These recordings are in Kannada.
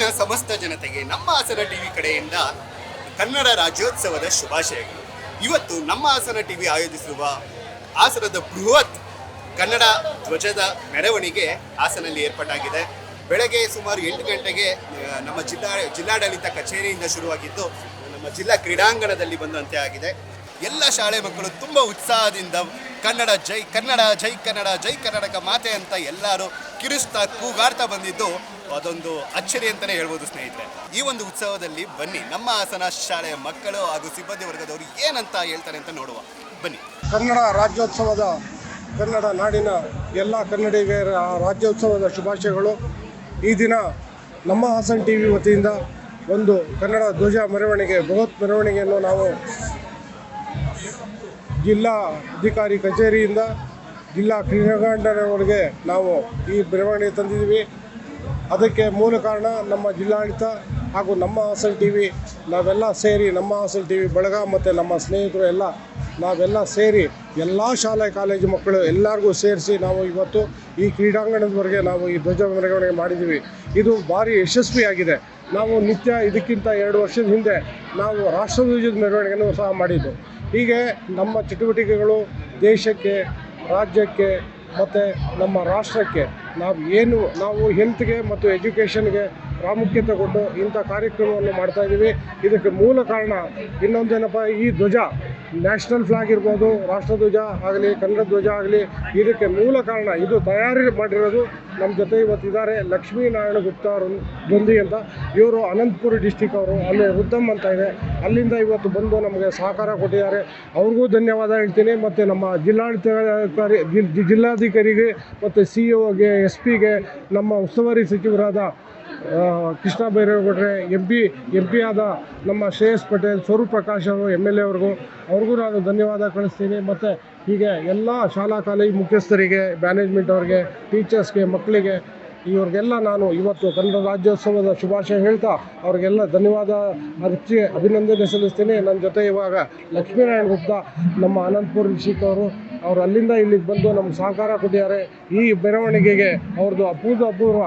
ನಾಡಿನ ಸಮಸ್ತ ಜನತೆಗೆ ನಮ್ಮ ಹಾಸನ ಟಿವಿ ಕಡೆಯಿಂದ ಕನ್ನಡ ರಾಜ್ಯೋತ್ಸವದ ಶುಭಾಶಯಗಳು. ಇವತ್ತು ನಮ್ಮ ಹಾಸನ ಟಿವಿ ಆಯೋಜಿಸಿರುವ ಹಾಸನದ ಬೃಹತ್ ಕನ್ನಡ ಧ್ವಜದ ಮೆರವಣಿಗೆ ಹಾಸನಲ್ಲಿ ಏರ್ಪಾಟಾಗಿದೆ. ಬೆಳಗ್ಗೆ ಸುಮಾರು ಎಂಟು ಗಂಟೆಗೆ ನಮ್ಮ ಜಿಲ್ಲಾ, ಜಿಲ್ಲಾಡಳಿತ ಕಚೇರಿಯಿಂದ ಶುರುವಾಗಿದ್ದು, ನಮ್ಮ ಜಿಲ್ಲಾ ಕ್ರೀಡಾಂಗಣದಲ್ಲಿ ಬಂದಂತೆ ಆಗಿದೆ. ಎಲ್ಲ ಶಾಲೆ ಮಕ್ಕಳು ತುಂಬ ಉತ್ಸಾಹದಿಂದ ಕನ್ನಡ ಜೈ ಕನ್ನಡ ಜೈ ಕನ್ನಡ, ಜೈ ಕರ್ನಾಟಕ ಮಾತೆ ಅಂತ ಎಲ್ಲರೂ ಕಿರಿಸ್ತಾ ಕೂಗಾಡ್ತಾ ಬಂದಿದ್ದು ಅದೊಂದು ಅಚ್ಚರಿ ಅಂತಲೇ ಹೇಳ್ಬೋದು ಸ್ನೇಹಿತರೆ. ಈ ಒಂದು ಉತ್ಸವದಲ್ಲಿ ಬನ್ನಿ. ನಮ್ಮ ಹಾಸನ ಶಾಲೆಯ ಮಕ್ಕಳು ಹಾಗೂ ಸಿಬ್ಬಂದಿ ವರ್ಗದವರು ಏನಂತ ಹೇಳ್ತಾರೆ ಅಂತ ನೋಡುವ. ಬನ್ನಿ. ಕನ್ನಡ ರಾಜ್ಯೋತ್ಸವದ, ಕನ್ನಡ ನಾಡಿನ ಎಲ್ಲ ಕನ್ನಡಿಗರ ರಾಜ್ಯೋತ್ಸವದ ಶುಭಾಶಯಗಳು. ಈ ದಿನ ನಮ್ಮ ಹಾಸನ್ ಟಿ ವಿ ವತಿಯಿಂದ ಒಂದು ಕನ್ನಡ ಧ್ವಜ ಮೆರವಣಿಗೆ, ಬೃಹತ್ ಮೆರವಣಿಗೆಯನ್ನು ನಾವು ಜಿಲ್ಲಾ ಅಧಿಕಾರಿ ಕಚೇರಿಯಿಂದ ಜಿಲ್ಲಾ ಕ್ರೀಡಾಂಗಣದವರೆಗೆ ನಾವು ಈ ಬೆಳವಣಿಗೆ ತಂದಿದ್ದೀವಿ. ಅದಕ್ಕೆ ಮೂಲ ಕಾರಣ ನಮ್ಮ ಜಿಲ್ಲಾಡಳಿತ ಹಾಗೂ ನಮ್ಮ ಹಾಸಲ್ ಟಿ ವಿ, ನಾವೆಲ್ಲ ಸೇರಿ ನಮ್ಮ ಹಾಸಲ್ ಟಿ ವಿ, ಬಳಗ ಮತ್ತು ನಮ್ಮ ಸ್ನೇಹಿತರು ಎಲ್ಲ, ನಾವೆಲ್ಲ ಸೇರಿ ಎಲ್ಲ ಶಾಲೆ, ಕಾಲೇಜು ಮಕ್ಕಳು ಎಲ್ಲರಿಗೂ ಸೇರಿಸಿ ನಾವು ಇವತ್ತು ಈ ಕ್ರೀಡಾಂಗಣದವರೆಗೆ ನಾವು ಈ ಧ್ವಜ ಮೆರವಣಿಗೆ ಮಾಡಿದ್ದೀವಿ. ಇದು ಭಾರಿ ಯಶಸ್ವಿಯಾಗಿದೆ. ನಾವು ನಿತ್ಯ ಇದಕ್ಕಿಂತ ಎರಡು ವರ್ಷದ ಹಿಂದೆ ನಾವು ರಾಷ್ಟ್ರಧ್ವಜದ ಮೆರವಣಿಗೆಯನ್ನು ಸಹ ಮಾಡಿದ್ದು. ಹೀಗೆ ನಮ್ಮ ಚಟುವಟಿಕೆಗಳು ದೇಶಕ್ಕೆ, ರಾಜ್ಯಕ್ಕೆ ಮತ್ತು ನಮ್ಮ ರಾಷ್ಟ್ರಕ್ಕೆ ನಾವು ಏನು, ನಾವು ಹೆಲ್ತ್ಗೆ ಮತ್ತು ಎಜುಕೇಷನ್ಗೆ ಪ್ರಾಮುಖ್ಯತೆ ಕೊಟ್ಟು ಇಂಥ ಕಾರ್ಯಕ್ರಮವನ್ನು ಮಾಡ್ತಾಯಿದ್ದೀವಿ ಇದಕ್ಕೆ ಮೂಲ ಕಾರಣ ಇನ್ನೊಂದೇನಪ್ಪ, ಈ ಧ್ವಜ. ನ್ಯಾಷನಲ್ ಫ್ಲಾಗ್ ಇರ್ಬೋದು ರಾಷ್ಟ್ರಧ್ವಜ ಆಗಲಿ, ಕನ್ನಡ ಧ್ವಜ ಆಗಲಿ, ಇದಕ್ಕೆ ಮೂಲ ಕಾರಣ ಇದು ತಯಾರಿ ಮಾಡಿರೋದು ನಮ್ಮ ಜೊತೆ ಇವತ್ತಿದ್ದಾರೆ ಲಕ್ಷ್ಮೀನಾರಾಯಣ ಗುಪ್ತಾ ಅವರು ಗೊಂದಿ ಅಂತ. ಇವರು ಅನಂತಪುರ ಡಿಸ್ಟಿಕ್ ಅವರು, ಅಲ್ಲಿ ರುದ್ದಮ್ ಅಂತ ಇದೆ. ಅಲ್ಲಿಂದ ಇವತ್ತು ಬಂದು ನಮಗೆ ಸಹಕಾರ ಕೊಟ್ಟಿದ್ದಾರೆ. ಅವ್ರಿಗೂ ಧನ್ಯವಾದ ಹೇಳ್ತೀನಿ. ಮತ್ತು ನಮ್ಮ ಜಿಲ್ಲಾಡಳಿತಾಧಿಕಾರಿ ಜಿಲ್ಲಾಧಿಕಾರಿಗೆ, ಮತ್ತು ಸಿ ಒಗೆ ಎಸ್ ಪಿಗೆ ನಮ್ಮ ಉಸ್ತುವಾರಿ ಸಚಿವರಾದ ಕೃಷ್ಣ ಬೈರೇಗೌಡ್ರೆ ಎಂ ಪಿ ಎಂ ಪಿ ಆದ ನಮ್ಮ ಶ್ರೇಯಸ್ ಪಟೇಲ್, ಸ್ವರೂಪ್ ಪ್ರಕಾಶ್ ಅವರು ಎಂ ಎಲ್ ಎ ಅವ್ರಿಗೂ ಅವ್ರಿಗೂ ನಾನು ಧನ್ಯವಾದ ಕಳಿಸ್ತೀನಿ. ಮತ್ತು ಹೀಗೆ ಎಲ್ಲ ಶಾಲಾ ಕಾಲೇಜು ಮುಖ್ಯಸ್ಥರಿಗೆ ಮ್ಯಾನೇಜ್ಮೆಂಟ್ ಅವ್ರಿಗೆ ಟೀಚರ್ಸ್ಗೆ ಮಕ್ಕಳಿಗೆ, ಇವ್ರಿಗೆಲ್ಲ ನಾನು ಇವತ್ತು ಕನ್ನಡ ರಾಜ್ಯೋತ್ಸವದ ಶುಭಾಶಯ ಹೇಳ್ತಾ ಅವ್ರಿಗೆಲ್ಲ ಧನ್ಯವಾದ ಅರ್ಚಿ ಅಭಿನಂದನೆ ಸಲ್ಲಿಸ್ತೀನಿ. ನನ್ನ ಜೊತೆ ಇವಾಗ ಲಕ್ಷ್ಮೀನಾರಾಯಣ ಗುಪ್ತಾ, ನಮ್ಮ ಅನಂತಪುರ ಅವರು ಅವರು ಅಲ್ಲಿಂದ ಇಲ್ಲಿಗೆ ಬಂದು ನಮ್ಗೆ ಸಹಕಾರ ಕೊಟ್ಟಿದ್ದಾರೆ. ಈ ಮೆರವಣಿಗೆಗೆ ಅವ್ರದ್ದು ಅಪೂರ್ವ ಅಪೂರ್ವ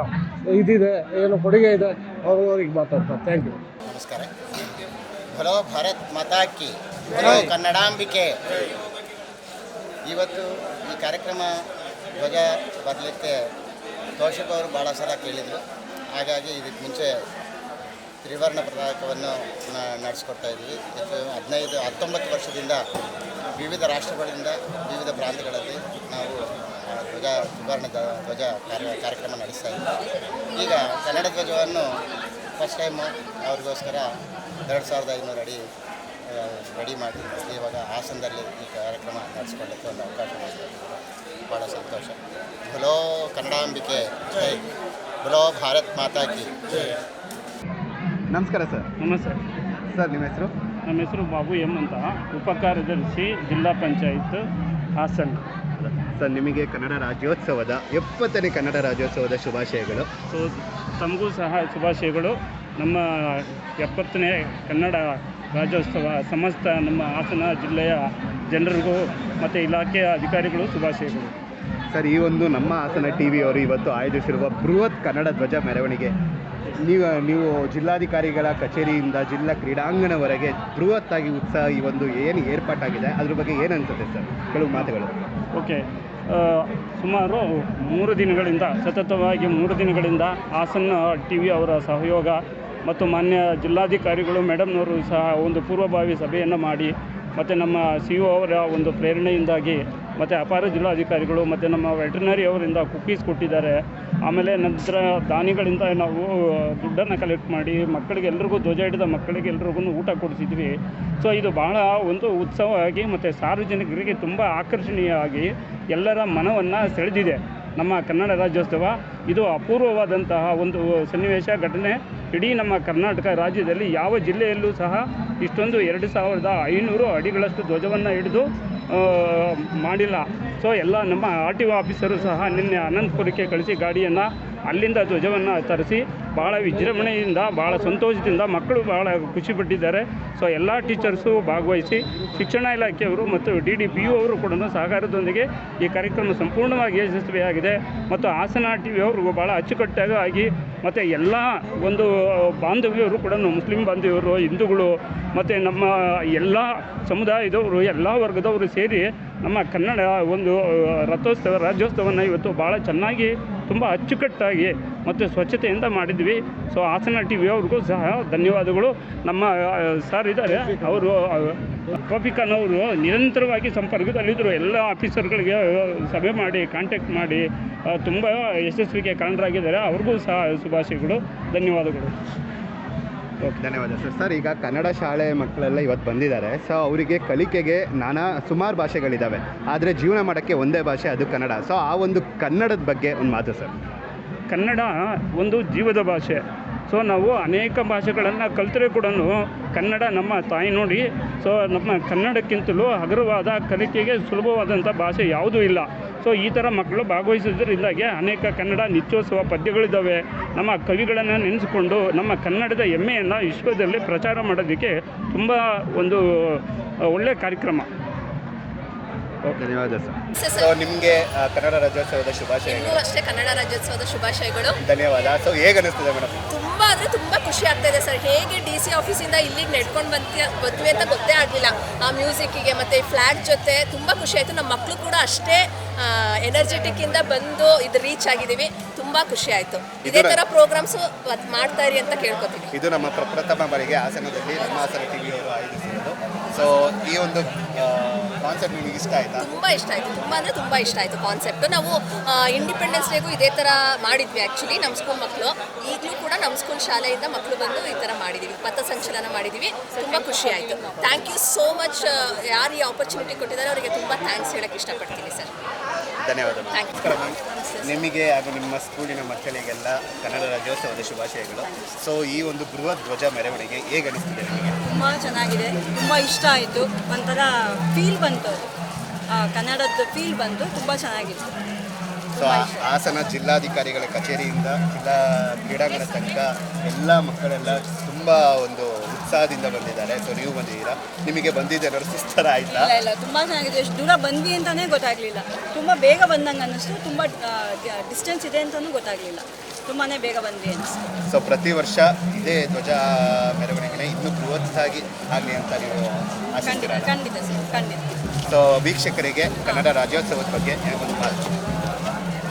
ಇದಿದೆ ಏನು ಕೊಡುಗೆ ಇದೆ ಅವರು ಅವ್ರಿಗೆ ಮಾತಾಡ್ತಾರೆ ಥ್ಯಾಂಕ್ ಯು ನಮಸ್ಕಾರ. ಹಲೋ ಭಾರತ್ ಮತಾಕಿ ಹಲೋ ಕನ್ನಡಾಂಬಿಕೆ. ಇವತ್ತು ಈ ಕಾರ್ಯಕ್ರಮ ಧ್ವಜ ಬರಲಿಕ್ಕೆ ಕೌಶಿಕ್ ಅವರು ಭಾಳ ಸಲ ಕೇಳಿದರು. ಹಾಗಾಗಿ ಇದಕ್ಕೆ ಮುಂಚೆ ತ್ರಿವರ್ಣ ಪ್ರದಾಯಕವನ್ನು ನಡೆಸ್ಕೊಡ್ತಾ ಇದ್ವಿ. ಇದು ಹದಿನೈದು ಹತ್ತೊಂಬತ್ತು ವರ್ಷದಿಂದ ವಿವಿಧ ರಾಷ್ಟ್ರಗಳಿಂದ ವಿವಿಧ ಪ್ರಾಂತ್ಯಗಳಲ್ಲಿ ನಾವು ಧ್ವಜ ಸುವರ್ಣ ಧ್ವ- ಧ್ವಜ ಕಾರ್ಯ ಕಾರ್ಯಕ್ರಮ ನಡೆಸ್ತಾ ಇದ್ದೀವಿ ಈಗ ಕನ್ನಡ ಧ್ವಜವನ್ನು ಫಸ್ಟ್ ಟೈಮು ಅವ್ರಿಗೋಸ್ಕರ ಎರಡು ಸಾವಿರದ ಐನೂರು ಅಡಿ ರೆಡಿ ಮಾಡಿ ಇವಾಗ ಹಾಸನದಲ್ಲಿ ಈ ಕಾರ್ಯಕ್ರಮ ನಡೆಸ್ಕೊಳ್ಳಿಕ್ಕೆ ಒಂದು ಅವಕಾಶ ಭಾಳ ಸಂತೋಷ. ಬಲೋ ಕನ್ನಡಾಂಬಿಕೆ. ಜೈ. ಬಲೋ ಭಾರತ್ ಮಾತಾ ಕಿ ನಮಸ್ಕಾರ ಸರ್. ನಮಸ್ತೆ. ಸರ್ ನಿಮ್ಮ ಹೆಸರು? ನಮ್ಮ ಹೆಸರು ಬಾಬು ಎಂ ಅಂತ. ಉಪ ಕಾರ್ಯದರ್ಶಿ ಜಿಲ್ಲಾ ಪಂಚಾಯತ್ ಹಾಸನ್. ಸರ್ ನಿಮಗೆ ಕನ್ನಡ ರಾಜ್ಯೋತ್ಸವದ ಎಪ್ಪತ್ತನೇ ಕನ್ನಡ ರಾಜ್ಯೋತ್ಸವದ ಶುಭಾಶಯಗಳು. ಸೊ ತಮಗೂ ಸಹ ಶುಭಾಶಯಗಳು. ನಮ್ಮ ಎಪ್ಪತ್ತನೇ ಕನ್ನಡ ರಾಜ್ಯೋತ್ಸವ ಸಮಸ್ತ ನಮ್ಮ ಹಾಸನ ಜಿಲ್ಲೆಯ ಜನರಿಗೂ ಮತ್ತು ಇಲಾಖೆಯ ಅಧಿಕಾರಿಗಳು ಶುಭಾಶಯಗಳು. ಸರ್ ಈ ಒಂದು ನಮ್ಮ ಹಾಸನ ಟಿ ಅವರು ಇವತ್ತು ಆಯೋಜಿಸಿರುವ ಬೃಹತ್ ಕನ್ನಡ ಧ್ವಜ ಮೆರವಣಿಗೆ. ನೀವು ನೀವು ಜಿಲ್ಲಾಧಿಕಾರಿಗಳ ಕಚೇರಿಯಿಂದ ಜಿಲ್ಲಾ ಕ್ರೀಡಾಂಗಣವರೆಗೆ ಬೃಹತ್ತಾಗಿ ಉತ್ಸಾಹ ಈ ಒಂದು ಏನು ಏರ್ಪಾಟಾಗಿದೆ ಅದ್ರ ಬಗ್ಗೆ ಏನು ಅನಿಸುತ್ತೆ ಸರ್? ಕೆಲವು ಮಾತುಗಳು. ಓಕೆ ಸುಮಾರು ಮೂರು ದಿನಗಳಿಂದ, ಸತತವಾಗಿ ಮೂರು ದಿನಗಳಿಂದ ಹಾಸನ ಟಿ ವಿ ಅವರ ಸಹಯೋಗ ಮತ್ತು ಮಾನ್ಯ ಜಿಲ್ಲಾಧಿಕಾರಿಗಳು ಮೇಡಮ್ನವರು ಸಹ ಒಂದು ಪೂರ್ವಭಾವಿ ಸಭೆಯನ್ನು ಮಾಡಿ ಮತ್ತು ನಮ್ಮ ಸಿ ಒ ಅವರ ಒಂದು ಪ್ರೇರಣೆಯಿಂದಾಗಿ ಮತ್ತು ಅಪಾರ ಜಿಲ್ಲಾಧಿಕಾರಿಗಳು ಮತ್ತು ನಮ್ಮ ವೆಟರ್ನರಿ ಅವರಿಂದ ಕುಕ್ಕೀಸ್ ಕೊಟ್ಟಿದ್ದಾರೆ. ಆಮೇಲೆ ನಂತರ ದಾನಿಗಳಿಂದ ನಾವು ದುಡ್ಡನ್ನು ಕಲೆಕ್ಟ್ ಮಾಡಿ ಮಕ್ಕಳಿಗೆ ಎಲ್ರಿಗೂ ಧ್ವಜ ಹಿಡಿದ ಮಕ್ಕಳಿಗೆ ಎಲ್ರಿಗೂ ಊಟ ಕೊಡಿಸಿದ್ವಿ. ಸೊ ಇದು ಬಹಳ ಒಂದು ಉತ್ಸವವಾಗಿ ಮತ್ತು ಸಾರ್ವಜನಿಕರಿಗೆ ತುಂಬ ಆಕರ್ಷಣೀಯವಾಗಿ ಎಲ್ಲರ ಮನವನ್ನು ಸೆಳೆದಿದೆ. ನಮ್ಮ ಕನ್ನಡ ರಾಜ್ಯೋತ್ಸವ. ಇದು ಅಪೂರ್ವವಾದಂತಹ ಒಂದು ಸನ್ನಿವೇಶ, ಘಟನೆ. ಇಡೀ ನಮ್ಮ ಕರ್ನಾಟಕ ರಾಜ್ಯದಲ್ಲಿ ಯಾವ ಜಿಲ್ಲೆಯಲ್ಲೂ ಸಹ ಇಷ್ಟೊಂದು ಎರಡು ಸಾವಿರದ ಐನೂರು ಅಡಿಗಳಷ್ಟು ಧ್ವಜವನ್ನು ಹಿಡಿದು ಮಾಡಿಲ್ಲ. ಸೊ ಎಲ್ಲ ನಮ್ಮ ಆರ್ ಟಿ ಒ ಆಫೀಸರು ಸಹ ನಿನ್ನೆ ಅನಂತಪುರಕ್ಕೆ ಕಳಿಸಿ ಗಾಡಿಯನ್ನು ಅಲ್ಲಿಂದ ಧ್ವಜವನ್ನು ತರಿಸಿ ಭಾಳ ವಿಜೃಂಭಣೆಯಿಂದ ಭಾಳ ಸಂತೋಷದಿಂದ ಮಕ್ಕಳು ಭಾಳ ಖುಷಿಪಟ್ಟಿದ್ದಾರೆ ಸೊ ಎಲ್ಲ ಟೀಚರ್ಸು ಭಾಗವಹಿಸಿ ಶಿಕ್ಷಣ ಇಲಾಖೆಯವರು ಮತ್ತು ಡಿ ಡಿ ಪಿ ಯು ಅವರು ಕೂಡ ಸಹಕಾರದೊಂದಿಗೆ ಈ ಕಾರ್ಯಕ್ರಮ ಸಂಪೂರ್ಣವಾಗಿ ಯಶಸ್ವಿಯಾಗಿದೆ. ಮತ್ತು ಹಾಸನ ಟಿ ವಿ ಅವ್ರಿಗೂ ಭಾಳ ಅಚ್ಚುಕಟ್ಟಾಗಿ ಮತ್ತು ಎಲ್ಲ ಒಂದು ಬಾಂಧವ್ಯವರು ಕೂಡ ಮುಸ್ಲಿಂ ಬಾಂಧವ್ಯರು, ಹಿಂದೂಗಳು, ಮತ್ತು ನಮ್ಮ ಎಲ್ಲ ಸಮುದಾಯದವರು, ಎಲ್ಲ ವರ್ಗದವರು ಸೇರಿ ನಮ್ಮ ಕನ್ನಡ ಒಂದು ರಥೋತ್ಸವ, ರಾಜ್ಯೋತ್ಸವವನ್ನು ಇವತ್ತು ಭಾಳ ಚೆನ್ನಾಗಿ, ತುಂಬ ಅಚ್ಚುಕಟ್ಟಾಗಿ ಮತ್ತು ಸ್ವಚ್ಛತೆಯಿಂದ ಮಾಡಿದ್ವಿ. ಸೊ ಹಾಸನ ಟಿ ವಿ ಅವ್ರಿಗೂ ಸಹ ಧನ್ಯವಾದಗಳು. ನಮ್ಮ ಸರ್ ಇದ್ದಾರೆ. ಅವರು ಟ್ರಾಫಿಕನ್ ಅವರು ನಿರಂತರವಾಗಿ ಸಂಪರ್ಕದಲ್ಲಿದ್ದರು. ಎಲ್ಲ ಆಫೀಸರ್ಗಳಿಗೆ ಸಭೆ ಮಾಡಿ ಕಾಂಟ್ಯಾಕ್ಟ್ ಮಾಡಿ ತುಂಬ ಯಶಸ್ವಿಗೆ ಕಾರಣರಾಗಿದ್ದಾರೆ. ಅವ್ರಿಗೂ ಸಹ ಶುಭಾಶಯಗಳು. ಧನ್ಯವಾದಗಳು. ಧನ್ಯವಾದ. ಸರ್ ಸರ್ ಈಗ ಕನ್ನಡ ಶಾಲೆ ಮಕ್ಕಳೆಲ್ಲ ಇವತ್ತು ಬಂದಿದ್ದಾರೆ. ಸೊ ಅವರಿಗೆ ಕಲಿಕೆಗೆ ನಾನಾ ಸುಮಾರು ಭಾಷೆಗಳಿದ್ದಾವೆ ಆದರೆ ಜೀವನ ಮಾಡೋಕ್ಕೆ ಒಂದೇ ಭಾಷೆ, ಅದು ಕನ್ನಡ. ಸೊ ಆ ಒಂದು ಕನ್ನಡದ ಬಗ್ಗೆ ಒಂದು ಮಾತು ಸರ್ ಕನ್ನಡ ಒಂದು ಜೀವದ ಭಾಷೆ. ಸೊ ನಾವು ಅನೇಕ ಭಾಷೆಗಳನ್ನು ಕಲ್ತರೆ ಕೂಡ ಕನ್ನಡ ನಮ್ಮ ತಾಯಿ ನೋಡಿ ಸೊ ನಮ್ಮ ಕನ್ನಡಕ್ಕಿಂತಲೂ ಹಗುರವಾದ ಕಲಿಕೆಗೆ ಸುಲಭವಾದಂಥ ಭಾಷೆ ಯಾವುದೂ ಇಲ್ಲ. ಸೊ ಈ ಥರ ಮಕ್ಕಳು ಭಾಗವಹಿಸೋದ್ರಿಂದಾಗಿ ಅನೇಕ ಕನ್ನಡ ನಿತ್ಯೋತ್ಸವ ಪದ್ಯಗಳಿದ್ದಾವೆ. ನಮ್ಮ ಕವಿಗಳನ್ನು ನೆನೆಸಿಕೊಂಡು ನಮ್ಮ ಕನ್ನಡದ ಹೆಮ್ಮೆಯನ್ನು ವಿಶ್ವದಲ್ಲಿ ಪ್ರಚಾರ ಮಾಡೋದಕ್ಕೆ ತುಂಬ ಒಂದು ಒಳ್ಳೆಯ ಕಾರ್ಯಕ್ರಮ. ಧನ್ಯವಾದ ಸರ್. ಸೊ ನಿಮಗೆ ಕನ್ನಡ ರಾಜ್ಯೋತ್ಸವದ ಶುಭಾಶಯಗಳು. ಇನ್ನೂ ಅಷ್ಟೇ ಕನ್ನಡ ರಾಜ್ಯೋತ್ಸವದ ಶುಭಾಶಯಗಳು. ಧನ್ಯವಾದ. ಸೊ ಹೇಗೆ ಅನಿಸ್ತದೆ ಮೇಡಮ್? ತುಂಬಾ ಅಂದ್ರೆ ತುಂಬಾ ಖುಷಿ ಆಗ್ತಾ ಇದೆ ಸರ್. ಹೇಗೆ ಡಿ ಸಿ ಆಫೀಸಿಂದ ಇಲ್ಲಿಗೆ ನಡ್ಕೊಂಡು ಬಂತ ಬಂದ್ವಿ ಅಂತ ಗೊತ್ತೇ ಆಗಲಿಲ್ಲ. ಆ ಮ್ಯೂಸಿಕ್ಕಿಗೆ ಮತ್ತೆ ಫ್ಲಾಗ್ ಜೊತೆ ತುಂಬಾ ಖುಷಿ ಆಯ್ತು. ನಮ್ಮ ಮಕ್ಕಳು ಕೂಡ ಅಷ್ಟೇ ಎನರ್ಜೆಟಿಕ್ ಇಂದ ಬಂದು ಇದು ರೀಚ್ ಆಗಿದ್ದೀವಿ ತುಂಬಾ ಖುಷಿ ಆಯ್ತು. ಇದೇ ಥರ ತರ ಪ್ರೋಗ್ರಾಮ್ಸ್ ಮಾಡ್ತಾ ಇರಿ ಅಂತ ಕೇಳ್ಕೊತೀವಿ ಇದು ನಮ್ಮ ಪ್ರಪ್ರಥಮ ಬಾರಿಗೆ ಹಾಸನದಲ್ಲಿ ನಮ್ಮ ಹಾಸನ ಸೊ ಈ ಒಂದು ಕಾನ್ಸೆಪ್ಟ್ ನಿಮಗೆ ಇಷ್ಟ ಆಯ್ತಾ? ತುಂಬಾ ಇಷ್ಟ ಆಯ್ತು. ತುಂಬಾ ಅಂದ್ರೆ ತುಂಬಾ ಇಷ್ಟ ಆಯ್ತು ಕಾನ್ಸೆಪ್ಟ್ ನಾವು ಇಂಡಿಪೆಂಡೆನ್ಸ್ ಡೇಗೂ ಇದೇ ತರ ಮಾಡಿದ್ವಿ ಆಕ್ಚುಲಿ ನಮ್ಮ ಸ್ಕೂಲ್ ಮಕ್ಕಳು ಈಗಲೂ ಕೂಡ ನಮ್ಮ ಸ್ಕೂಲ್ ಶಾಲೆಯಿಂದ ಮಕ್ಕಳು ಬಂದು ಈ ತರ ಮಾಡಿದೀವಿ. ಪಥಸಂಚಲನ ಮಾಡಿದ್ದೀವಿ ತುಂಬಾ ಖುಷಿ ಆಯ್ತು. ಥ್ಯಾಂಕ್ ಯು ಸೋ ಮಚ್ ಯಾರು ಈ ಆಪರ್ಚುನಿಟಿ ಕೊಟ್ಟಿದ್ದಾರೆ, ಅವರಿಗೆ ತುಂಬಾ ಥ್ಯಾಂಕ್ಸ್ ಹೇಳಕ್ ಇಷ್ಟಪಡ್ತೀನಿ ಸರ್. ಧನ್ಯವಾದ. ನಮಸ್ಕಾರ ಮ್ಯಾಮ್ ನಿಮಗೆ ಹಾಗೂ ನಿಮ್ಮ ಸ್ಕೂಲಿನ ಮಕ್ಕಳಿಗೆಲ್ಲ ಕನ್ನಡ ರಾಜ್ಯೋತ್ಸವದ ಶುಭಾಶಯಗಳು. ಸೊ ಈ ಒಂದು ಬೃಹತ್ ಧ್ವಜ ಮೆರವಣಿಗೆ ಹೇಗೆ ಅನಿಸ್ತಿದೆ ನಿಮಗೆ? ತುಂಬ ಚೆನ್ನಾಗಿದೆ. ತುಂಬ ಇಷ್ಟ ಆಯಿತು. ಒಂಥರ ಫೀಲ್ ಬಂತು ಅದು. ಆ, ಕನ್ನಡದ್ದು ಫೀಲ್ ಬಂತು. ತುಂಬ ಚೆನ್ನಾಗಿತ್ತು. ಸೊ ಹಾಸನ ಜಿಲ್ಲಾಧಿಕಾರಿಗಳ ಕಚೇರಿಯಿಂದ ಜಿಲ್ಲಾ ಕ್ರೀಡಾಂಗಣ ತನಕ ಎಲ್ಲ ಮಕ್ಕಳೆಲ್ಲ ತುಂಬ ಒಂದು ಉತ್ಸಾಹದಿಂದ ಬಂದಿದ್ದಾರೆ ಸೊ ನೀವು ಬಂದಿದ್ದೀರಾ? ನಿಮಗೆ ಬಂದಿದ್ದೆ ಏನಾದ್ರು ಸುಸ್ತರ ಆಯ್ತಾ? ಇಲ್ಲ ಇಲ್ಲ ತುಂಬ ಚೆನ್ನಾಗಿದೆ. ಎಷ್ಟು ದೂರ ಬಂದ್ವಿ ಅಂತಾನೆ ಗೊತ್ತಾಗ್ಲಿಲ್ಲ. ತುಂಬ ಬೇಗ ಬಂದಂಗೆ ಅನ್ನಿಸ್ತು. ತುಂಬ ಡಿಸ್ಟೆನ್ಸ್ ಇದೆ ಅಂತಲೂ ಗೊತ್ತಾಗ್ಲಿಲ್ಲ. ತುಂಬಾ ಬೇಗ ಬಂದ್ವಿ ಅನಿಸ್ತು ಸೊ ಪ್ರತಿ ವರ್ಷ ಇದೇ ಧ್ವಜ ಮೆರವಣಿಗೆನ ಇನ್ನೂ ಬೃಹತ್ತಾಗಿ ಆಗಲಿ ಅಂತ ನೀವು ಖಂಡಿತ ಆಶಿಸ್ತೀರಾ? ಖಂಡಿತ ಸರ್ ಖಂಡಿತ. ಸೊ ವೀಕ್ಷಕರಿಗೆ ಕನ್ನಡ ರಾಜ್ಯೋತ್ಸವದ ಬಗ್ಗೆ ಒಂದು ಮಾತು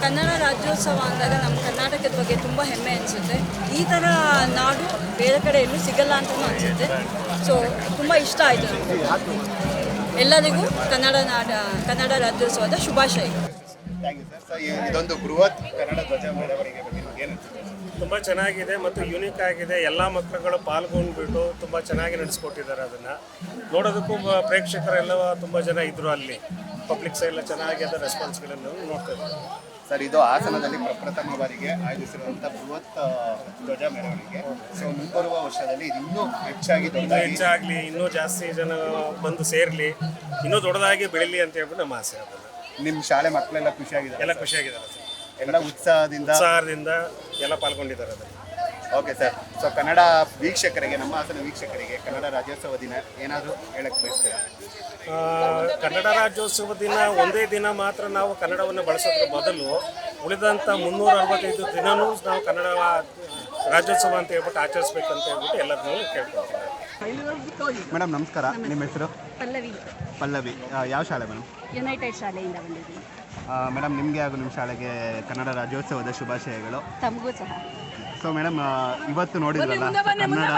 ಕನ್ನಡ ರಾಜ್ಯೋತ್ಸವ ಅಂದಾಗ ನಮ್ಮ ಕರ್ನಾಟಕದ ಬಗ್ಗೆ ತುಂಬ ಹೆಮ್ಮೆ ಅನಿಸುತ್ತೆ. ಈ ಥರ ನಾಡು ಬೇರೆ ಕಡೆ ಎಲ್ಲೂ ಸಿಗಲ್ಲ ಅಂತಲೂ ಅನಿಸುತ್ತೆ. ಸೊ ತುಂಬ ಇಷ್ಟ ಆಯಿತು ಎಲ್ಲರಿಗೂ ಕನ್ನಡ ನಾಡ ಕನ್ನಡ ರಾಜ್ಯೋತ್ಸವದ ಶುಭಾಶಯ. ಥ್ಯಾಂಕ್ ಯು ಸರ್ ಇದೊಂದು ಬೃಹತ್ ಕನ್ನಡ ಧ್ವಜ ಮೆರವಣಿಗೆ ತುಂಬ ಚೆನ್ನಾಗಿದೆ ಮತ್ತು ಯುನೀಕ್ ಆಗಿದೆ. ಎಲ್ಲ ಮಕ್ಕಳುಗಳು ಪಾಲ್ಗೊಂಡ್ಬಿಟ್ಟು ತುಂಬ ಚೆನ್ನಾಗಿ ನಡೆಸ್ಕೊಟ್ಟಿದ್ದಾರೆ ಅದನ್ನು. ನೋಡೋದಕ್ಕೂ ಪ್ರೇಕ್ಷಕರೆಲ್ಲ ತುಂಬ ಜನ ಇದ್ದರು ಅಲ್ಲಿ. ಪಬ್ಲಿಕ್ಸ್ ಎಲ್ಲ ಚೆನ್ನಾಗಿ ಅದರ ರೆಸ್ಪಾನ್ಸ್ಗಳನ್ನು ನೋಡ್ತಾ ಇದ್ದಾರೆ. ಸರ್ ಇದು ಹಾಸನದಲ್ಲಿ ಪ್ರಪ್ರಥಮ ಬಾರಿಗೆ ಆಯೋಜಿಸಿರುವಂಥ ಬೃಹತ್ ಧ್ವಜ ಮೆರವಣಿಗೆ. ಸೊ ಮುಂಬರುವ ವರ್ಷದಲ್ಲಿ ಇದು ಇನ್ನೂ ಹೆಚ್ಚಾಗಿ ಇನ್ನೂ ಹೆಚ್ಚಾಗಲಿ ಇನ್ನೂ ಜಾಸ್ತಿ ಜನ ಬಂದು ಸೇರಲಿ ಇನ್ನೂ ದೊಡ್ಡದಾಗಿ ಬೆಳೀಲಿ ಅಂತ ಹೇಳ್ಬಿಟ್ಟು ನಮ್ಮ ಆಸೆ ಅದನ್ನು ನಿಮ್ಮ ಶಾಲೆ ಮಕ್ಕಳೆಲ್ಲ ಖುಷಿಯಾಗಿದೆ ಎಲ್ಲ ಖುಷಿಯಾಗಿದ್ದಾರೆ ಸರ್. ಎಲ್ಲ ಉತ್ಸಾಹದಿಂದ ಉತ್ಸಾಹದಿಂದ ಎಲ್ಲ ಪಾಲ್ಗೊಂಡಿದ್ದಾರೆ ಅದನ್ನು ಓಕೆ ಸರ್ ಸೊ ಕನ್ನಡ ವೀಕ್ಷಕರಿಗೆ ನಮ್ಮ ಹಾಸನ ವೀಕ್ಷಕರಿಗೆ ಕನ್ನಡ ರಾಜ್ಯೋತ್ಸವ ದಿನ ಏನಾದರೂ ಹೇಳಕ್ಕೆ ಬಯಸ್ತೀರಾ? ಕನ್ನಡ ರಾಜ್ಯೋತ್ಸವ ದಿನ ಒಂದೇ ದಿನ ಮಾತ್ರ ನಾವು ಕನ್ನಡವನ್ನು ಬಳಸೋದ್ರ ಬದಲು ಉಳಿದಂಥ ಮುನ್ನೂರ ಅರವತ್ತೈದು ದಿನನೂ ನಾವು ಕನ್ನಡ ರಾಜ್ಯೋತ್ಸವ ಅಂತ ಹೇಳ್ಬಿಟ್ಟು ಆಚರಿಸ್ಬೇಕಂತ ಹೇಳ್ಬಿಟ್ಟು ಎಲ್ಲರನ್ನೂ ಕೇಳ್ಕೊಳ್ತೀನಿ ಮೇಡಮ್ ನಮಸ್ಕಾರ. ನಿಮ್ಮ ಹೆಸರು? ಪಲ್ಲವಿ. ಪಲ್ಲವಿ. ಯಾವ ಶಾಲೆ ಮೇಡಮ್ ಯುನೈಟೆಡ್ ಶಾಲೆಯಿಂದ ಬಂದಿದ್ದೀನಿ. ಮೇಡಮ್ ನಿಮಗೆ ಹಾಗೂ ನಿಮ್ಮ ಶಾಲೆಗೆ ಕನ್ನಡ ರಾಜ್ಯೋತ್ಸವದ ಶುಭಾಶಯಗಳು. ತಮಗೂ ಸಹ. ಸೊ ಮೇಡಮ್ ಇವತ್ತು ನೋಡಿದ್ರಲ್ಲ ಕನ್ನಡ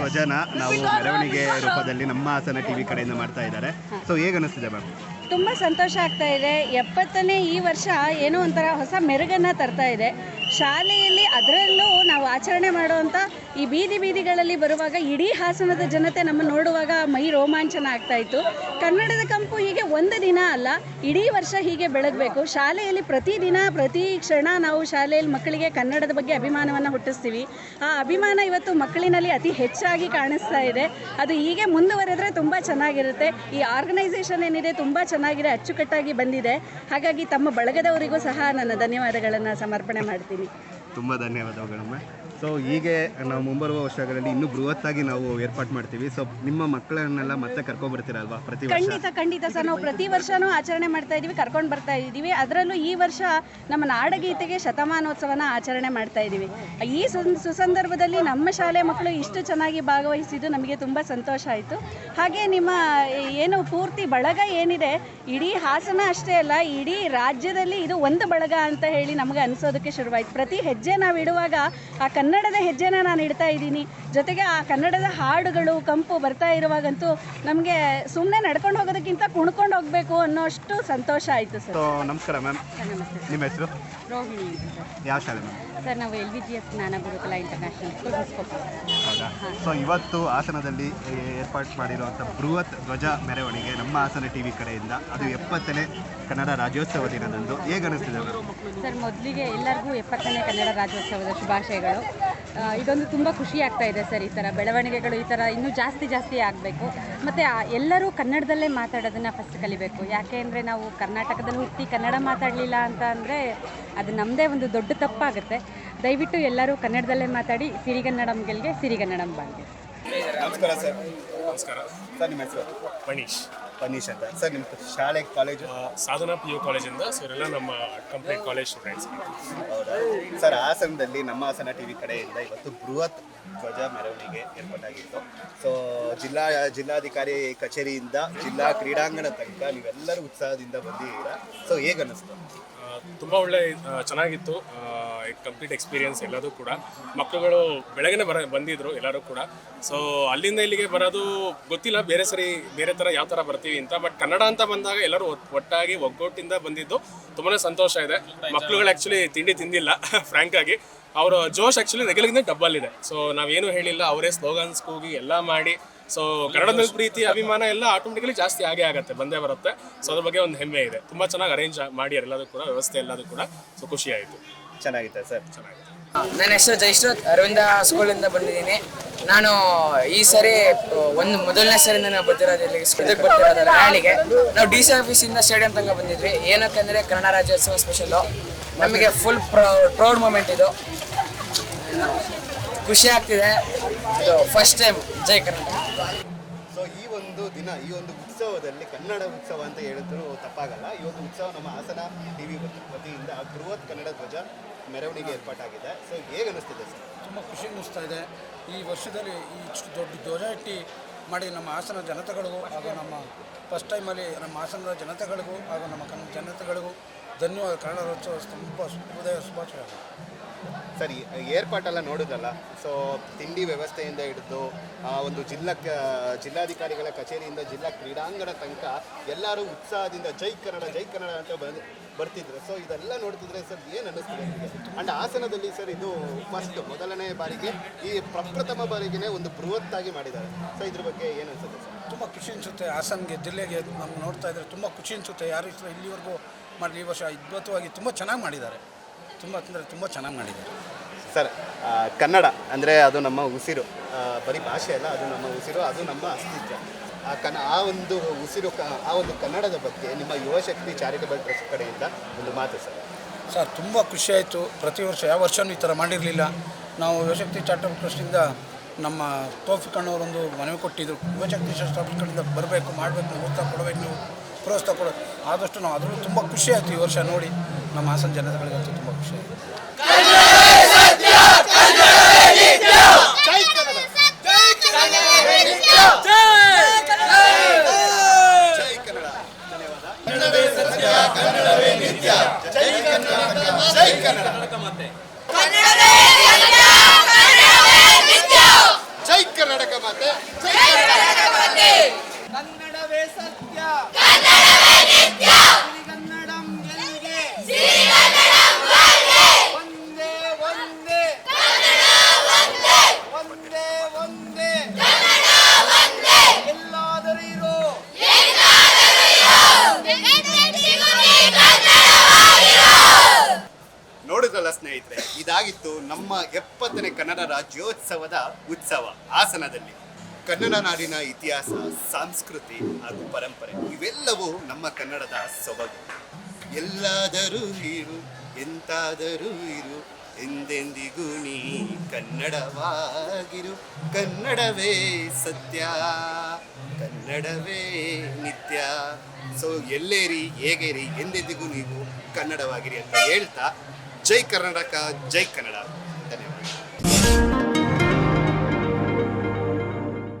ಸ್ವಜನ ನಾವು ಮೆರವಣಿಗೆ ರೂಪದಲ್ಲಿ ನಮ್ಮ ಹಾಸನ ಟಿವಿ ಕಡೆಯಿಂದ ಮಾಡ್ತಾ ಇದ್ದಾರೆ. ಸೊ ಹೇಗೆ ಅನಿಸ್ತಿದೆ ಮ್ಯಾಮ್ ತುಂಬ ಸಂತೋಷ ಆಗ್ತಾ ಇದೆ. ಎಪ್ಪತ್ತನೇ ಈ ವರ್ಷ ಏನೋ ಒಂಥರ ಹೊಸ ಮೆರುಗನ್ನು ತರ್ತಾ ಇದೆ. ಶಾಲೆಯಲ್ಲಿ ಅದರಲ್ಲೂ ನಾವು ಆಚರಣೆ ಮಾಡುವಂಥ ಈ ಬೀದಿ ಬೀದಿಗಳಲ್ಲಿ ಬರುವಾಗ ಇಡೀ ಹಾಸನದ ಜನತೆ ನಮ್ಮ ನೋಡುವಾಗ ಮೈ ರೋಮಾಂಚನ ಆಗ್ತಾ ಇತ್ತು. ಕನ್ನಡದ ಕಂಪು ಹೀಗೆ ಒಂದು ದಿನ ಅಲ್ಲ, ಇಡೀ ವರ್ಷ ಹೀಗೆ ಬೆಳಗಬೇಕು. ಶಾಲೆಯಲ್ಲಿ ಪ್ರತಿದಿನ ಪ್ರತಿ ಕ್ಷಣ ನಾವು ಶಾಲೆಯಲ್ಲಿ ಮಕ್ಕಳಿಗೆ ಕನ್ನಡದ ಬಗ್ಗೆ ಅಭಿಮಾನವನ್ನು ಹುಟ್ಟಿಸ್ತೀವಿ. ಆ ಅಭಿಮಾನ ಇವತ್ತು ಮಕ್ಕಳಿನಲ್ಲಿ ಅತಿ ಹೆಚ್ಚಾಗಿ ಕಾಣಿಸ್ತಾ ಇದೆ. ಅದು ಹೀಗೆ ಮುಂದುವರೆದ್ರೆ ತುಂಬ ಚೆನ್ನಾಗಿರುತ್ತೆ. ಈ ಆರ್ಗನೈಸೇಷನ್ ಏನಿದೆ ತುಂಬ ಚೆನ್ನಾಗಿದೆ, ಅಚ್ಚುಕಟ್ಟಾಗಿ ಬಂದಿದೆ. ಹಾಗಾಗಿ ತಮ್ಮ ಬಳಗದವರಿಗೂ ಸಹ ನನ್ನ ಧನ್ಯವಾದಗಳನ್ನು ಸಮರ್ಪಣೆ ಮಾಡ್ತೀನಿ. ತುಂಬ ಧನ್ಯವಾದಗಳಮ್ಮ ಸೊ ಹೀಗೆ ನಾವು ಮುಂಬರುವ ವರ್ಷಗಳಲ್ಲಿ ಇನ್ನೂ ಆಗಿ ನಾವು ಏರ್ಪಾಟ್ ಮಾಡ್ತೀವಿ. ಸೊ ನಿಮ್ಮ ಮಕ್ಕಳನ್ನೆಲ್ಲ ಮತ್ತೆ ಕರ್ಕೊಂಡ್ಬರ್ತೀರಲ್ವಾ ಪ್ರತಿ ವರ್ಷ? ಖಂಡಿತ ಖಂಡಿತ ಸರ್. ನಾವು ಪ್ರತಿ ವರ್ಷನೂ ಆಚರಣೆ ಮಾಡ್ತಾ ಇದ್ದೀವಿ ಕರ್ಕೊಂಡು ಬರ್ತಾ ಇದ್ದೀವಿ ಅದರಲ್ಲೂ ಈ ವರ್ಷ ನಮ್ಮ ನಾಡಗೀತೆಗೆ ಶತಮಾನೋತ್ಸವನ ಆಚರಣೆ ಮಾಡ್ತಾ ಇದ್ದೀವಿ ಈ ಸುಸಂದರ್ಭದಲ್ಲಿ ನಮ್ಮ ಶಾಲೆ ಮಕ್ಕಳು ಇಷ್ಟು ಚೆನ್ನಾಗಿ ಭಾಗವಹಿಸಿದ್ದು ನಮಗೆ ತುಂಬ ಸಂತೋಷ ಆಯಿತು. ಹಾಗೆ ನಿಮ್ಮ ಏನು ಪೂರ್ತಿ ಬಳಗ ಏನಿದೆ, ಇಡೀ ಹಾಸನ ಅಷ್ಟೇ ಅಲ್ಲ, ಇಡೀ ರಾಜ್ಯದಲ್ಲಿ ಇದು ಒಂದು ಬಳಗ ಅಂತ ಹೇಳಿ ನಮಗೆ ಅನಿಸೋದಕ್ಕೆ ಶುರುವಾಯಿತು. ಪ್ರತಿ ಹೆಜ್ಜೆ ನಾವು ಇಡುವಾಗ ಆ ಕನ್ನಡದ ಹೆಜ್ಜೆನ ನಾನು ಇಡ್ತಾ ಇದ್ದೀನಿ. ಜೊತೆಗೆ ಆ ಕನ್ನಡದ ಹಾಡುಗಳು ಕಂಪು ಬರ್ತಾ ಇರುವಾಗಂತೂ ನಮಗೆ ಸುಮ್ಮನೆ ನಡ್ಕೊಂಡು ಹೋಗೋದಕ್ಕಿಂತ ಕುಣ್ಕೊಂಡು ಹೋಗಬೇಕು ಅನ್ನೋಷ್ಟು ಸಂತೋಷ ಆಯಿತು ಸರ್. ಸೊ ನಮಸ್ಕಾರ ಮ್ಯಾಮ್. ನಮಸ್ತೆ. ನಿಮ್ಮ ಹೆಸರು? ರೋಹಿಣಿ ಅಂತ ಸರ್. ಯಾವ ಶಾಲೆ ಮ್ಯಾಮ್? ಸರ್ ನಾವು L V G S Gnana Gurukula international school ಹೌದಾ? ಸೊ ಇವತ್ತು ಹಾಸನದಲ್ಲಿ ಏರ್ಪಾಟ್ ಮಾಡಿರುವಂಥ ಬೃಹತ್ ಧ್ವಜ ಮೆರವಣಿಗೆ ನಮ್ಮ ಹಾಸನ ಟಿ ವಿ ಕಡೆಯಿಂದ. ಅದು ಎಪ್ಪತ್ತನೇ ಕನ್ನಡ ರಾಜ್ಯೋತ್ಸವ ದಿನದಂದು. ಹೇಗೆ ಅನಿಸ್ತಿದೆ ಮ್ಯಾಮ್? ಸರ್ ಮೊದಲಿಗೆ ಎಲ್ಲರಿಗೂ ಎಪ್ಪತ್ತನೇ ಕನ್ನಡ ರಾಜ್ಯೋತ್ಸವದ ಶುಭಾಶಯಗಳು. ಇದೊಂದು ತುಂಬ ಖುಷಿ ಆಗ್ತಾ ಇದೆ ಸರ್ ಈ ಥರ ಬೆಳವಣಿಗೆಗಳು ಈ ಥರ ಇನ್ನೂ ಜಾಸ್ತಿ ಜಾಸ್ತಿ ಆಗಬೇಕು. ಮತ್ತು ಎಲ್ಲರೂ ಕನ್ನಡದಲ್ಲೇ ಮಾತಾಡೋದನ್ನು ಫಸ್ಟ್ ಕಲಿಬೇಕು. ಯಾಕೆ ಅಂದರೆ ನಾವು ಕರ್ನಾಟಕದಲ್ಲಿ ಹುಟ್ಟಿ ಕನ್ನಡ ಮಾತಾಡಲಿಲ್ಲ ಅಂತ ಅಂದರೆ ಅದು ನಮ್ಮದೇ ಒಂದು ದೊಡ್ಡ ತಪ್ಪಾಗುತ್ತೆ. ದಯವಿಟ್ಟು ಎಲ್ಲರೂ ಕನ್ನಡದಲ್ಲೇ ಮಾತಾಡಿ ಸಿರಿಗನ್ನಡಂ ಗೆಲ್ಗೆ ಸಿರಿಗನ್ನಡಂ ಬಾಳ್ಗೆ ನಮಸ್ಕಾರ ಸರ್. ನಮಸ್ಕಾರ. ಸರ್ ನಿಮ್ಮ ಹೆಸರು? ಮನೀಶ್. ಪನೀಶ್ ಅಂತ. ಸರ್ ನಿಮ್ಮ ಶಾಲೆ ಕಾಲೇಜು ಸಾಧನಾ ಪಿ ಯು ಕಾಲೇಜಿಂದ ಸರ್ ಎಲ್ಲ ನಮ್ಮ ಕಂಪ್ಲೀಟ್ ಕಾಲೇಜ್ ಸ್ಟೂಡೆಂಟ್ಸ್ ಹೌದಾ? ಸರ್ ಹಾಸನದಲ್ಲಿ ನಮ್ಮ ಹಾಸನ ಟಿ ವಿ ಕಡೆಯಿಂದ ಇವತ್ತು ಬೃಹತ್ ಧ್ವಜ ಮೆರವಣಿಗೆ ಏರ್ಪಾಟಾಗಿತ್ತು. ಸೊ ಜಿಲ್ಲಾ ಜಿಲ್ಲಾಧಿಕಾರಿ ಕಚೇರಿಯಿಂದ ಜಿಲ್ಲಾ ಕ್ರೀಡಾಂಗಣ ತನಕ ನೀವೆಲ್ಲರೂ ಉತ್ಸಾಹದಿಂದ ಬಂದಿದ್ದೀರಾ? ಸೊ ಹೇಗೆ ಅನ್ನಿಸ್ತು ತುಂಬ ಒಳ್ಳೆ ಆ, ಕಂಪ್ಲೀಟ್ ಎಕ್ಸ್ಪೀರಿಯನ್ಸ್ ಎಲ್ಲದೂ ಕೂಡ. ಮಕ್ಕಳುಗಳು ಬೆಳಗ್ಗೆ ಬರ, ಬಂದಿದ್ರು ಎಲ್ಲರೂ ಕೂಡ. ಸೊ ಅಲ್ಲಿಂದ ಇಲ್ಲಿಗೆ ಬರೋದು ಗೊತ್ತಿಲ್ಲ. ಬೇರೆ ಸರಿ, ಬೇರೆ ಥರ ಯಾವ ಥರ ಬರ್ತೀವಿ ಅಂತ. ಬಟ್ ಕನ್ನಡ ಅಂತ ಬಂದಾಗ ಎಲ್ಲರೂ ಒಟ್- ಒಟ್ಟಾಗಿ ಒಗ್ಗಟ್ಟಿಂದ ಬಂದಿದ್ದು ತುಂಬಾ ಸಂತೋಷ ಇದೆ. ಮಕ್ಕಳುಗಳು ಆ್ಯಕ್ಚುಲಿ ತಿಂಡಿ ತಿಂದಿಲ್ಲ ಫ್ರ್ಯಾಂಕ್ ಆಗಿ. ಅವರ ಜೋಶ್ ಆ್ಯಕ್ಚುಲಿ ರೆಗ್ಯುಲರ್ಗಿಂತ ಡಬ್ಬಲ್ಲಿದೆ ಸೊ ನಾವೇನು ಹೇಳಿಲ್ಲ. ಅವರೇ ಸ್ಲೋಗನ್ಸ್ ಕೂಗಿ ಎಲ್ಲ ಮಾಡಿ. ಸೊ ಕನ್ನಡದ ಪ್ರೀತಿ, ಅಭಿಮಾನ ಎಲ್ಲ ಆಟೋಮೆಟಿಕಲಿ ಜಾಸ್ತಿ ಆಗೇ ಆಗುತ್ತೆ, ಬಂದೇ ಬರುತ್ತೆ. ಸೊ ಅದ್ರ ಬಗ್ಗೆ ಒಂದು ಹೆಮ್ಮೆ ಇದೆ. ತುಂಬ ಚೆನ್ನಾಗಿ ಅರೇಂಜ್ ಮಾಡಿ ಎಲ್ಲದೂ ಕೂಡ, ವ್ಯವಸ್ಥೆ ಎಲ್ಲದೂ ಕೂಡ. ಸೊ ಖುಷಿ ಚೆನ್ನಾಗಿತ್ತು ಸರ್. ಚೆನ್ನಾಗಿದೆ ನನ್ನ ಹೆಸರು ಜಯಶ್ರೋತ್ ಅರವಿಂದ ಸ್ಕೂಲಿಂದ ಬಂದಿದ್ದೀನಿ. ನಾನು ಈ ಸರಿ ಒಂದು ಮೊದಲನೇ ಸರಿ ನಾನು ಬರ್ತಿರೋದು ಇಲ್ಲಿ ಇದಕ್ಕೆ ಬರ್ತಿರೋದು ರ್ಯಾಲಿಗೆ ನಾವು ಡಿ ಸಿ ಆಫೀಸಿಂದ ಸ್ಟೇಡಿಯಂ ತನಕ ಬಂದಿದ್ವಿ. ಏನಕ್ಕಂದ್ರೆ ಕನ್ನಡ ರಾಜ್ಯೋತ್ಸವ ಸ್ಪೆಷಲ್ಲು ನಮಗೆ ಫುಲ್ ಪ್ರೌಡ್ ಮೂಮೆಂಟ್ ಇದು. ಖುಷಿ ಆಗ್ತಿದೆ. ಇದು ಫಸ್ಟ್ ಟೈಮ್ ಜೈ ಕರ್ನಾಟಕ. ಸೊ ಈ ಒಂದು ದಿನ ಈ ಒಂದು ಉತ್ಸವದಲ್ಲಿ ಕನ್ನಡ ಉತ್ಸವ ಅಂತ ಹೇಳಿದ್ರು ತಪ್ಪಾಗಲ್ಲ. ಇವತ್ತು ಉತ್ಸವ ನಮ್ಮ ಹಾಸನ ಟಿ ವಿ ವತಿಯಿಂದ ಬೃಹತ್ ಕನ್ನಡ ಧ್ವಜ ಮೆರವಣಿಗೆ ಏರ್ಪಾಟಾಗಿದೆ. ಸೊ ಹೇಗೆ ಅನಿಸ್ತಿದೆ ಸರ್? ತುಂಬ ಖುಷಿ ಅನ್ನಿಸ್ತಾ ಇದೆ. ಈ ವರ್ಷದಲ್ಲಿ ಈ ದೊಡ್ಡ ಧ್ವಜ ಇಟ್ಟು ಮಾಡಿ ನಮ್ಮ ಹಾಸನ ಜನತೆಗಳಿಗೂ ಹಾಗೂ ನಮ್ಮ ಫಸ್ಟ್ ಟೈಮಲ್ಲಿ ನಮ್ಮ ಹಾಸನದ ಜನತೆಗಳಿಗೂ ಹಾಗೂ ನಮ್ಮ ಕನ್ನಡ ಜನತೆಗಳಿಗೂ ಧನ್ಯವಾದ. ಕನ್ನಡ ರಾಜ್ಯೋತ್ಸವ ತುಂಬ ಶುಭೋದಯ ಶುಭಾಶಯಗಳು. ಸರಿ ಏರ್ಪಾಟೆಲ್ಲ ನೋಡಿದ್ರಲ್ಲ ಸೊ ತಿಂಡಿ ವ್ಯವಸ್ಥೆಯಿಂದ ಹಿಡಿದು ಆ ಒಂದು ಜಿಲ್ಲಾ ಕ- ಜಿಲ್ಲಾಧಿಕಾರಿಗಳ ಕಚೇರಿಯಿಂದ ಜಿಲ್ಲಾ ಕ್ರೀಡಾಂಗಣ ತನಕ ಎಲ್ಲರೂ ಉತ್ಸಾಹದಿಂದ ಜೈ ಕನ್ನಡ ಜೈ ಕನ್ನಡ ಅಂತ ಬಂದು ಬರ್ತಿದ್ರು. ಸೊ ಇದೆಲ್ಲ ನೋಡ್ತಿದ್ರೆ ಸರ್ ಏನು ಅನ್ನಿಸ್ತಿದೆ ಅಂಡ್ ಹಾಸನದಲ್ಲಿ ಸರ್ ಇದು ಫಸ್ಟ್ ಮೊದಲನೇ ಬಾರಿಗೆ ಈ ಪ್ರಪ್ರಥಮ ಬಾರಿಗೆನೇ ಒಂದು ಬೃಹತ್ತಾಗಿ ಮಾಡಿದ್ದಾರೆ. ಸೊ ಇದ್ರ ಬಗ್ಗೆ ಏನು ಅನಿಸುತ್ತೆ ಸರ್? ತುಂಬ ಖುಷಿ ಅನಿಸುತ್ತೆ. ಹಾಸನ್ಗೆ ಜಿಲ್ಲೆಗೆ ನಾವು ನೋಡ್ತಾ ಇದ್ರೆ ತುಂಬ ಖುಷಿ ಅನಿಸುತ್ತೆ. ಯಾರು ಇಷ್ಟ ಇಲ್ಲಿವರೆಗೂ ಮಾಡಲಿ ಈ ವರ್ಷ ಅದ್ಭುತವಾಗಿ ತುಂಬ ಚೆನ್ನಾಗಿ ಮಾಡಿದ್ದಾರೆ. ತುಂಬ ಅಂದರೆ ತುಂಬ ಚೆನ್ನಾಗಿ ಮಾಡಿದ್ದಾರೆ. ಸರ್ ಆ, ಕನ್ನಡ ಅಂದರೆ ಅದು ನಮ್ಮ ಉಸಿರು. ಆ, ಬರೀ ಭಾಷೆ ಅಲ್ಲ ಅದು ನಮ್ಮ ಉಸಿರು ಅದು ನಮ್ಮ ಅಸ್ತಿತ್ವ. ಆ ಕನ್ನ ಆ ಒಂದು ಉಸಿರು ಕ ಆ ಒಂದು ಕನ್ನಡದ ಬಗ್ಗೆ ನಿಮ್ಮ ಯುವಶಕ್ತಿ ಚಾರಿಟಬಲ್ ಟ್ರಸ್ಟ್ ಕಡೆಯಿಂದ ಒಂದು ಮಾತು ಸರ್. ಸರ್ ತುಂಬ ಖುಷಿ ಆಯಿತು. ಪ್ರತಿ ವರ್ಷ ಯಾವ ವರ್ಷವೂ ಈ ಥರ ಮಾಡಿರಲಿಲ್ಲ. ನಾವು ಯುವಶಕ್ತಿ ಚಾರಿಟಬಲ್ ಟ್ರಸ್ಟಿಂದ ನಮ್ಮ ತೋಫಿಕ್ ಅಣ್ಣವರೊಂದು ಮನವಿ ಕೊಟ್ಟಿದ್ದರು ಯುವಶಕ್ತಿ ಚಾರಿಟಬಲ್ ಕಡೆಯಿಂದ ಬರಬೇಕು ಮಾಡಬೇಕು ನಾವು ಉತ್ಸಾಹ ಕೊಡಬೇಕು ನೀವು ಪ್ರೋತ್ಸಾಹ ಕೊಡೋದು ಆದಷ್ಟು ನಾವು ಅದರಲ್ಲೂ ತುಂಬ ಖುಷಿ ಆಯಿತು ಈ ವರ್ಷ ನೋಡಿ ನಮ್ಮ ಹಾಸನ ಜನತೆಗಳಿಗಂತೂ ತುಂಬ ಖುಷಿ ಆಯಿತು ಜೈ ಕನ್ನಡ ಧನ್ಯವಾದ ಜೈ ಕನ್ನಡ ಜೈ ಕರ್ನಾಟಕ ಮಾತೆ ಕನ್ನಡವೇ ಸತ್ಯ ಕನ್ನಡವೇ ನಿತ್ಯ ಸಿರಿಗನ್ನಡಂ ಗೆಲ್ಗೆ ಸಿರಿಗನ್ನಡಂ ಗೆಲ್ಗೆ ಒಂದೇ ಕನ್ನಡ ರಾಜ್ಯೋತ್ಸವದ ಉತ್ಸವ ಹಾಸನದಲ್ಲಿ ಕನ್ನಡ ನಾಡಿನ ಇತಿಹಾಸ, ಸಂಸ್ಕೃತಿ ಹಾಗೂ ಪರಂಪರೆ ಇವೆಲ್ಲವೂ ನಮ್ಮ ಕನ್ನಡದ ಸೊಬಗು. ಎಲ್ಲಾದರೂ ಇರು, ಎಂತಾದರೂ ಇರು, ಎಂದೆಂದಿಗೂ ನೀ ಕನ್ನಡವಾಗಿರು. ಕನ್ನಡವೇ ಸತ್ಯ, ಕನ್ನಡವೇ ನಿತ್ಯ. ಸೊ ಎಲ್ಲೇರಿ, ಹೇಗೇರಿ, ಎಂದೆಂದಿಗೂ ನೀವು ಕನ್ನಡವಾಗಿರಿ ಅಂತ ಹೇಳ್ತಾ, ಜೈ ಕರ್ನಾಟಕ, ಜೈ ಕನ್ನಡ.